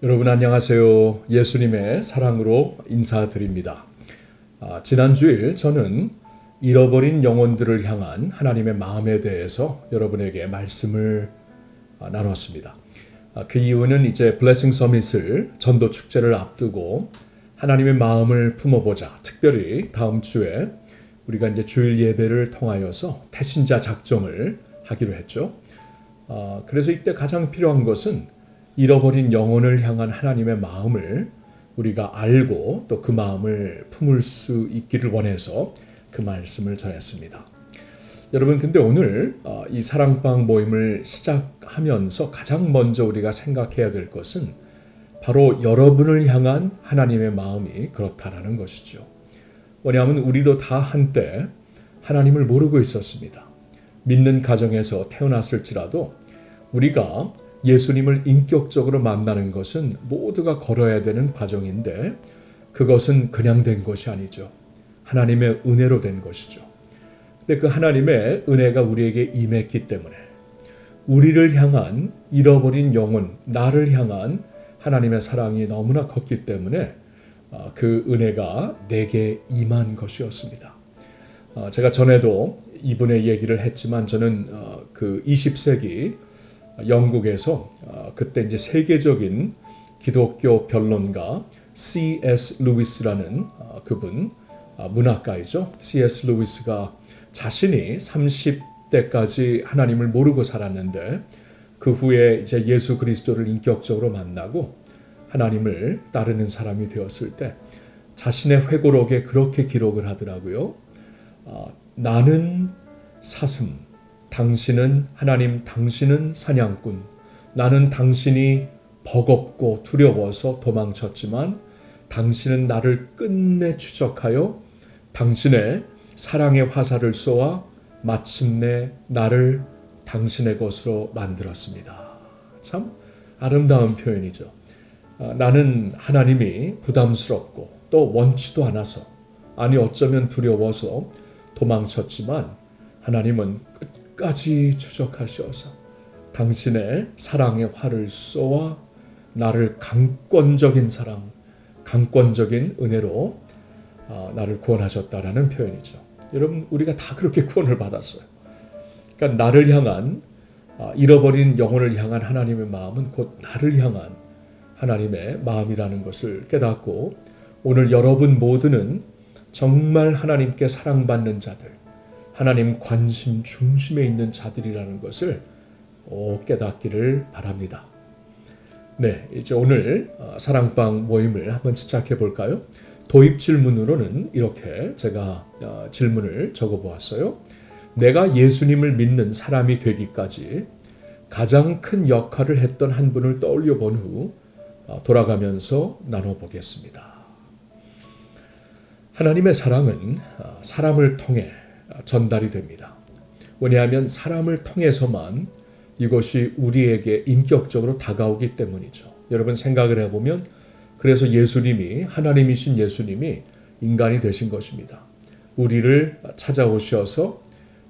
여러분 안녕하세요. 예수님의 사랑으로 인사드립니다. 아, 지난 주일 저는 잃어버린 영혼들을 향한 하나님의 마음에 대해서 여러분에게 말씀을 아, 나눴습니다. 아, 그 이유는 이제 블레싱 서밋을 전도 축제를 앞두고 하나님의 마음을 품어보자. 특별히 다음 주에 우리가 이제 주일 예배를 통하여서 태신자 작정을 하기로 했죠. 아, 그래서 이때 가장 필요한 것은 잃어버린 영혼을 향한 하나님의 마음을 우리가 알고 또 그 마음을 품을 수 있기를 원해서 그 말씀을 전했습니다. 여러분, 근데 오늘 어, 이 사랑방 모임을 시작하면서 가장 먼저 우리가 생각해야 될 것은 바로 여러분을 향한 하나님의 마음이 그렇다라는 것이죠. 왜냐하면 우리도 다 한때 하나님을 모르고 있었습니다. 믿는 가정에서 태어났을지라도 우리가 예수님을 인격적으로 만나는 것은 모두가 걸어야 되는 과정인데 그것은 그냥 된 것이 아니죠. 하나님의 은혜로 된 것이죠. 근데 그 하나님의 은혜가 우리에게 임했기 때문에 우리를 향한 잃어버린 영혼, 나를 향한 하나님의 사랑이 너무나 컸기 때문에 어, 그 은혜가 내게 임한 것이었습니다. 어, 제가 전에도 이분의 얘기를 했지만 저는 어, 그 20세기 영국에서 그때 이제 세계적인 기독교 변론가 C.S. 루이스라는 그분 문학가이죠. C.S. 루이스가 자신이 30대까지 하나님을 모르고 살았는데 그 후에 이제 예수 그리스도를 인격적으로 만나고 하나님을 따르는 사람이 되었을 때 자신의 회고록에 그렇게 기록을 하더라고요. 어, 나는 사슴, 당신은 하나님, 당신은 사냥꾼, 나는 당신이 버겁고 두려워서 도망쳤지만 당신은 나를 끝내 추적하여 당신의 사랑의 화살을 쏘아 마침내 나를 당신의 것으로 만들었습니다. 참 아름다운 표현이죠. 아, 나는 하나님이 부담스럽고 또 원치도 않아서 아니 어쩌면 두려워서 도망쳤지만 하나님은 끝까지 추적하셔서 당신의 사랑의 활을 쏘아 나를 강권적인 사랑, 강권적인 은혜로 아, 나를 구원하셨다라는 표현이죠. 여러분 우리가 다 그렇게 구원을 받았어요. 그러니까 나를 향한 아, 잃어버린 영혼을 향한 하나님의 마음은 곧 나를 향한 하나님의 마음이라는 것을 깨닫고 오늘 여러분 모두는 정말 하나님께 사랑받는 자들, 하나님 관심 중심에 있는 자들이라는 것을 깨닫기를 바랍니다. 네, 이제 오늘 어, 사랑방 모임을 한번 시작해 볼까요? 도입 질문으로는 이렇게 제가 어, 질문을 적어 보았어요. 내가 예수님을 믿는 사람이 되기까지 가장 큰 역할을 했던 한 분을 떠올려 본후 어, 돌아가면서 나눠보겠습니다. 하나님의 사랑은 어, 사람을 통해 전달이 됩니다. 왜냐하면 사람을 통해서만 이것이 우리에게 인격적으로 다가오기 때문이죠. 여러분 생각을 해보면 그래서 예수님이 하나님이신 예수님이 인간이 되신 것입니다. 우리를 찾아오셔서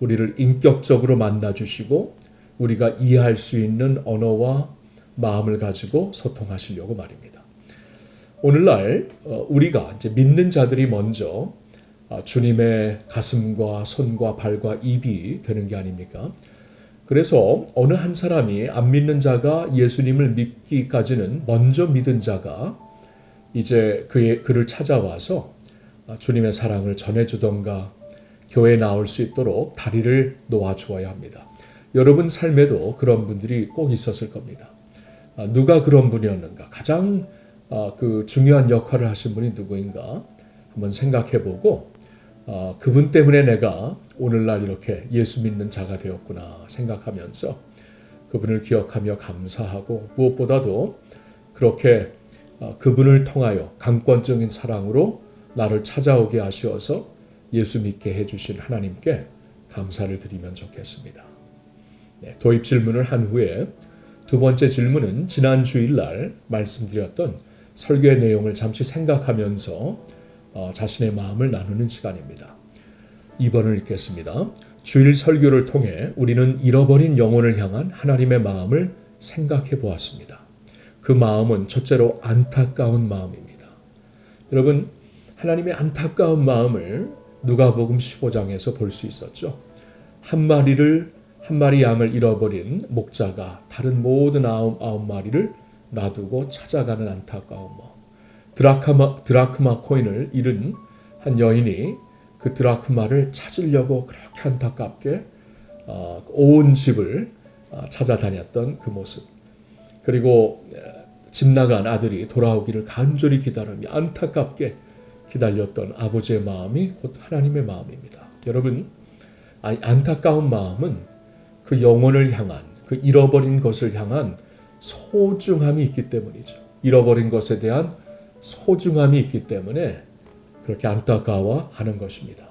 우리를 인격적으로 만나 주시고 우리가 이해할 수 있는 언어와 마음을 가지고 소통하시려고 말입니다. 오늘날 어, 우리가 이제 믿는 자들이 먼저 아, 주님의 가슴과 손과 발과 입이 되는 게 아닙니까? 그래서 어느 한 사람이 안 믿는 자가 예수님을 믿기까지는 먼저 믿은 자가 이제 그의 그를 찾아와서 아, 주님의 사랑을 전해주던가 교회에 나올 수 있도록 다리를 놓아주어야 합니다. 여러분 삶에도 그런 분들이 꼭 있었을 겁니다. 아, 누가 그런 분이었는가? 가장 아, 그 중요한 역할을 하신 분이 누구인가? 한번 생각해 보고 아, 그분 때문에 내가 오늘날 이렇게 예수 믿는 자가 되었구나 생각하면서 그분을 기억하며 감사하고 무엇보다도 그렇게 그분을 통하여 강권적인 사랑으로 나를 찾아오게 하시어서 예수 믿게 해주신 하나님께 감사를 드리면 좋겠습니다. 네, 도입 질문을 한 후에 두 번째 질문은 지난 주일날 말씀드렸던 설교의 내용을 잠시 생각하면서 어, 자신의 마음을 나누는 시간입니다. 2번을 읽겠습니다. 주일 설교를 통해 우리는 잃어버린 영혼을 향한 하나님의 마음을 생각해 보았습니다. 그 마음은 첫째로 안타까운 마음입니다. 여러분 하나님의 안타까운 마음을 누가복음 15장에서 볼 수 있었죠. 한 마리를 한 마리 양을 잃어버린 목자가 다른 모든 아홉, 아홉 마리를 놔두고 찾아가는 안타까운 마음. 드라크마, 드라크마 코인을 잃은 한 여인이 그 드라크마를 찾으려고 그렇게 안타깝게 어, 온 집을 어, 찾아다녔던 그 모습. 그리고 집 나간 아들이 돌아오기를 간절히 기다리며 안타깝게 기다렸던 아버지의 마음이 곧 하나님의 마음입니다. 여러분, 안타까운 마음은 그 영혼을 향한 그 잃어버린 것을 향한 소중함이 있기 때문이죠. 잃어버린 것에 대한 소중함이 있기 때문에 그렇게 안타까워하는 것입니다.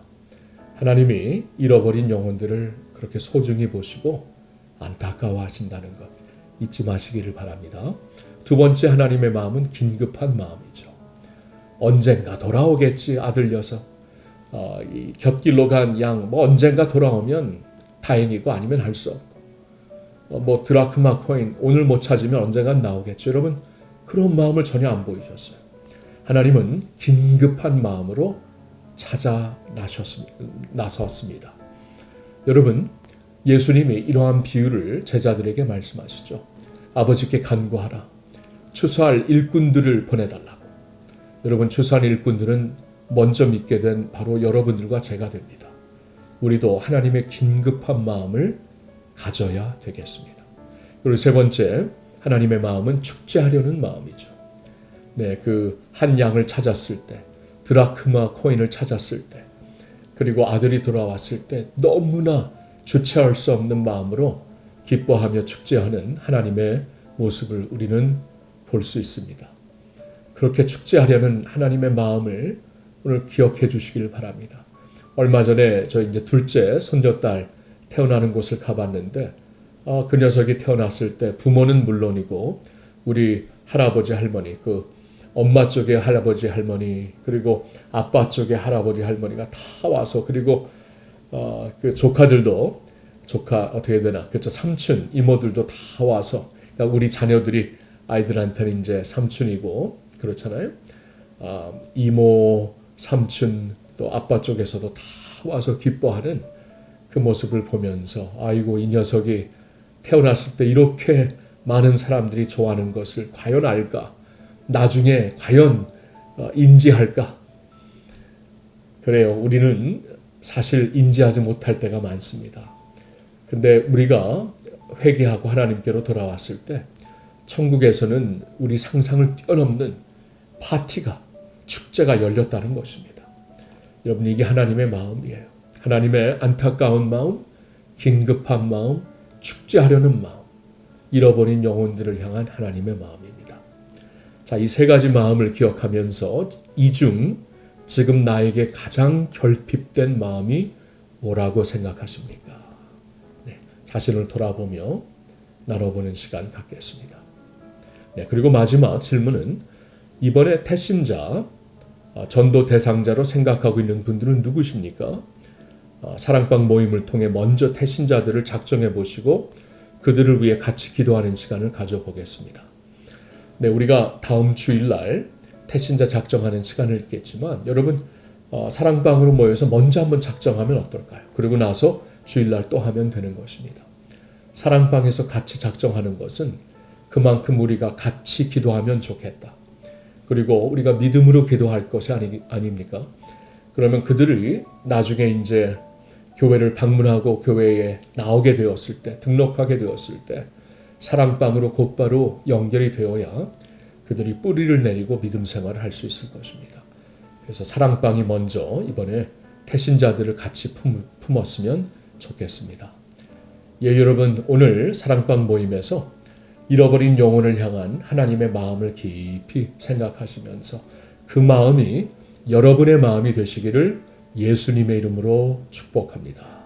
하나님이 잃어버린 영혼들을 그렇게 소중히 보시고 안타까워하신다는 것 잊지 마시기를 바랍니다. 두 번째 하나님의 마음은 긴급한 마음이죠. 언젠가 돌아오겠지 아들 녀석. 어, 이 곁길로 간 양 뭐 언젠가 돌아오면 다행이고 아니면 할 수 없고 어, 뭐 드라크마 코인 오늘 못 찾으면 언젠간 나오겠죠. 여러분 그런 마음을 전혀 안 보이셨어요. 하나님은 긴급한 마음으로 찾아 나섰습니다. 여러분 예수님이 이러한 비유를 제자들에게 말씀하시죠. 아버지께 간구하라. 추수할 일꾼들을 보내달라고. 여러분 추수한 일꾼들은 먼저 믿게 된 바로 여러분들과 제가 됩니다. 우리도 하나님의 긴급한 마음을 가져야 되겠습니다. 그리고 세 번째, 하나님의 마음은 축제하려는 마음이죠. 네, 그 한 양을 찾았을 때, 드라크마 코인을 찾았을 때, 그리고 아들이 돌아왔을 때 너무나 주체할 수 없는 마음으로 기뻐하며 축제하는 하나님의 모습을 우리는 볼 수 있습니다. 그렇게 축제하려는 하나님의 마음을 오늘 기억해 주시길 바랍니다. 얼마 전에 저 이제 둘째 손녀딸 태어나는 곳을 가봤는데 어, 그 녀석이 태어났을 때 부모는 물론이고 우리 할아버지 할머니 그 엄마 쪽의 할아버지 할머니 그리고 아빠 쪽의 할아버지 할머니가 다 와서 그리고 어, 그 조카들도 조카 어떻게 되나 그렇죠 삼촌 이모들도 다 와서 그러니까 우리 자녀들이 아이들한테는 이제 삼촌이고 그렇잖아요. 어, 이모 삼촌 또 아빠 쪽에서도 다 와서 기뻐하는 그 모습을 보면서 아이고 이 녀석이 태어났을 때 이렇게 많은 사람들이 좋아하는 것을 과연 알까? 나중에 과연 어, 인지할까? 그래요. 우리는 사실 인지하지 못할 때가 많습니다. 근데 우리가 회개하고 하나님께로 돌아왔을 때 천국에서는 우리 상상을 뛰어넘는 파티가 축제가 열렸다는 것입니다. 여러분 이게 하나님의 마음이에요. 하나님의 안타까운 마음, 긴급한 마음, 축제하려는 마음, 잃어버린 영혼들을 향한 하나님의 마음입니다. 자, 이 세 가지 마음을 기억하면서 이 중 지금 나에게 가장 결핍된 마음이 뭐라고 생각하십니까? 네, 자신을 돌아보며 나눠보는 시간 갖겠습니다. 네, 그리고 마지막 질문은 이번에 태신자 어, 전도 대상자로 생각하고 있는 분들은 누구십니까? 어, 사랑방 모임을 통해 먼저 태신자들을 작정해 보시고 그들을 위해 같이 기도하는 시간을 가져보겠습니다. 네, 우리가 다음 주일날 태신자 작정하는 시간을 있겠지만 여러분 어, 사랑방으로 모여서 먼저 한번 작정하면 어떨까요? 그리고 나서 주일날 또 하면 되는 것입니다. 사랑방에서 같이 작정하는 것은 그만큼 우리가 같이 기도하면 좋겠다. 그리고 우리가 믿음으로 기도할 것이 아니, 아닙니까? 그러면 그들이 나중에 이제 교회를 방문하고 교회에 나오게 되었을 때, 등록하게 되었을 때, 사랑방으로 곧바로 연결이 되어야 그들이 뿌리를 내리고 믿음 생활을 할 수 있을 것입니다. 그래서 사랑방이 먼저 이번에 태신자들을 같이 품, 품었으면 좋겠습니다. 예, 여러분, 오늘 사랑방 모임에서 잃어버린 영혼을 향한 하나님의 마음을 깊이 생각하시면서 그 마음이 여러분의 마음이 되시기를 예수님의 이름으로 축복합니다.